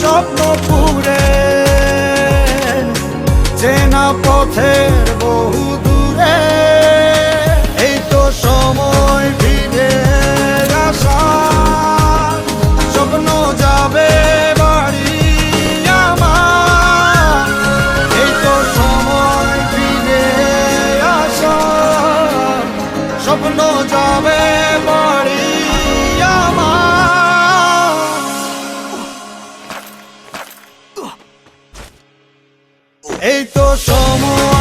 স্বপ্ন পুরে। চেনা পথের বহু দূরে। এই তো সময় ফিরে আসা স্বপ্ন যাবে বাড়ি এই তো সময় আসা স্বপ্ন এই তো সময়